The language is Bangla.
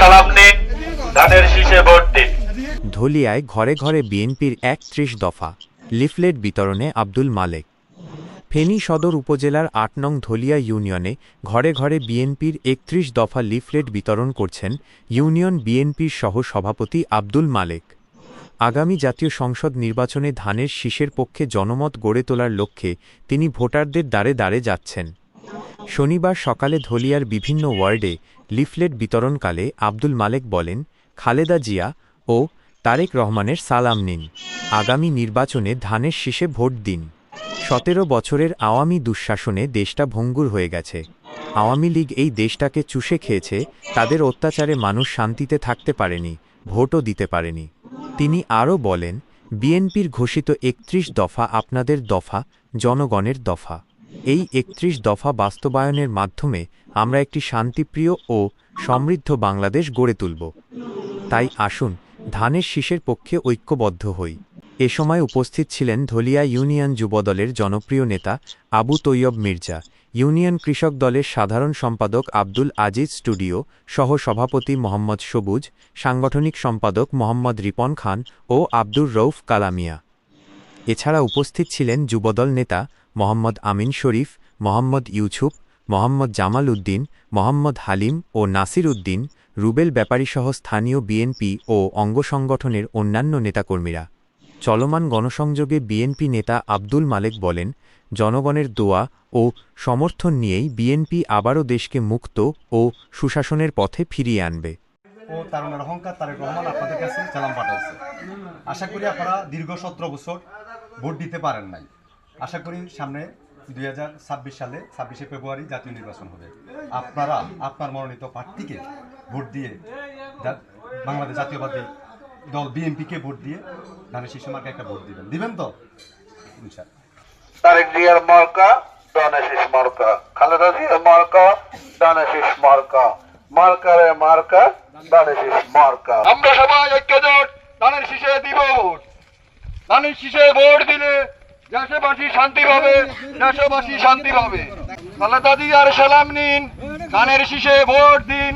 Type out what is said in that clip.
সালাম ভোট দিন। ধলিয়ায় ঘরে ঘরে বিএনপির একত্রিশ দফা, লিফলেট বিতরণে আব্দুল মালেক। ফেনী সদর উপজেলার আট নং ধলিয়া ইউনিয়নে ঘরে ঘরে বিএনপির একত্রিশ দফা লিফলেট বিতরণ করছেন ইউনিয়ন বিএনপির সহ সভাপতি আব্দুল মালেক। আগামী জাতীয় সংসদ নির্বাচনে ধানের শীষের পক্ষে জনমত গড়ে তোলার লক্ষ্যে তিনি ভোটারদের দ্বারে দ্বারে যাচ্ছেন। শনিবার সকালে ধলিয়ার বিভিন্ন ওয়ার্ডে লিফলেট বিতরণকালে আব্দুল মালেক বলেন, খালেদা জিয়া ও তারেক রহমানের সালাম নিন। আগামী নির্বাচনে ধানের শীষে ভোট দিন। সতেরো বছরের আওয়ামী দুঃশাসনে দেশটা ভঙ্গুর হয়ে গেছে। আওয়ামী লীগ এই দেশটাকে চুষে খেয়েছে, তাদের অত্যাচারে মানুষ শান্তিতে থাকতে পারেনি, ভোটও দিতে পারেনি। তিনি আরও বলেন, বিএনপির ঘোষিত একত্রিশ দফা আপনাদের দফা, জনগণের দফা। এই একত্রিশ দফা বাস্তবায়নের মাধ্যমে আমরা একটি শান্তিপ্রিয় ও সমৃদ্ধ বাংলাদেশ গড়ে তুলব। তাই আসুন, ধানের শীষের পক্ষে ঐক্যবদ্ধ হই। এ সময় উপস্থিত ছিলেন ধলিয়া ইউনিয়ন যুবদলের জনপ্রিয় নেতা আবু তৈয়ব মির্জা, ইউনিয়ন কৃষক দলের সাধারণ সম্পাদক আব্দুল আজিজ স্টুডিও সহ সভাপতি মোহাম্মদ সবুজ, সাংগঠনিক সম্পাদক মোহাম্মদ রিপন খান ও আব্দুর রৌফ কালামিয়া। এছাড়া উপস্থিত ছিলেন যুবদল নেতা মোহাম্মদ আমিন শরীফ, মোহাম্মদ ইউছুপ মোহাম্মদ জামাল উদ্দিন, মোহাম্মদ হালিম ও নাসির উদ্দিন, রুবেল ব্যাপারীসহ স্থানীয় বিএনপি ও অঙ্গ সংগঠনের অন্যান্য নেতাকর্মীরা। চলমান গণসংযোগে বিএনপি নেতা আব্দুল মালেক বলেন, জনগণের দোয়া ও সমর্থন নিয়েই বিএনপি আবারও দেশকে মুক্ত ও সুশাসনের পথে ফিরিয়ে আনবে। ও তারুণের অহংকার তারেক রহমান আপনাদের কাছে সালাম পাঠাইছে। আশা করি আপনারা দীর্ঘ সতেরো বছর ভোট দিতে পারেন নাই। আশা করি সামনে দুই হাজার ছাব্বিশ সালে ছাব্বিশে ফেব্রুয়ারি জাতীয় নির্বাচন হবে। আপনারা আপনার মনোনীত প্রার্থীকে ভোট দিয়ে বাংলাদেশ জাতীয়বাদী দল বিএনপিকে ভোট দিয়ে ধানের শিশু মার্কে একটা ভোট দিবেন। দিবেন তো? ইনশাআল্লাহ। তারেক জিয়ার মার্কা ধানের মার্কা। খালেদা জিয়ার মার্কা শীষ মার্কা। মার্কারে মার্কা ধানের মার্কা। আমরা সবাই ঐক্যজোট ধানের শীষে দিব ভোট। ধানের শীষে ভোট দিলে দেশবাসী শান্তি পাবে, দেশবাসী শান্তি পাবে। খালেদা আর সালাম নিন ধানের শীষে ভোট দিন।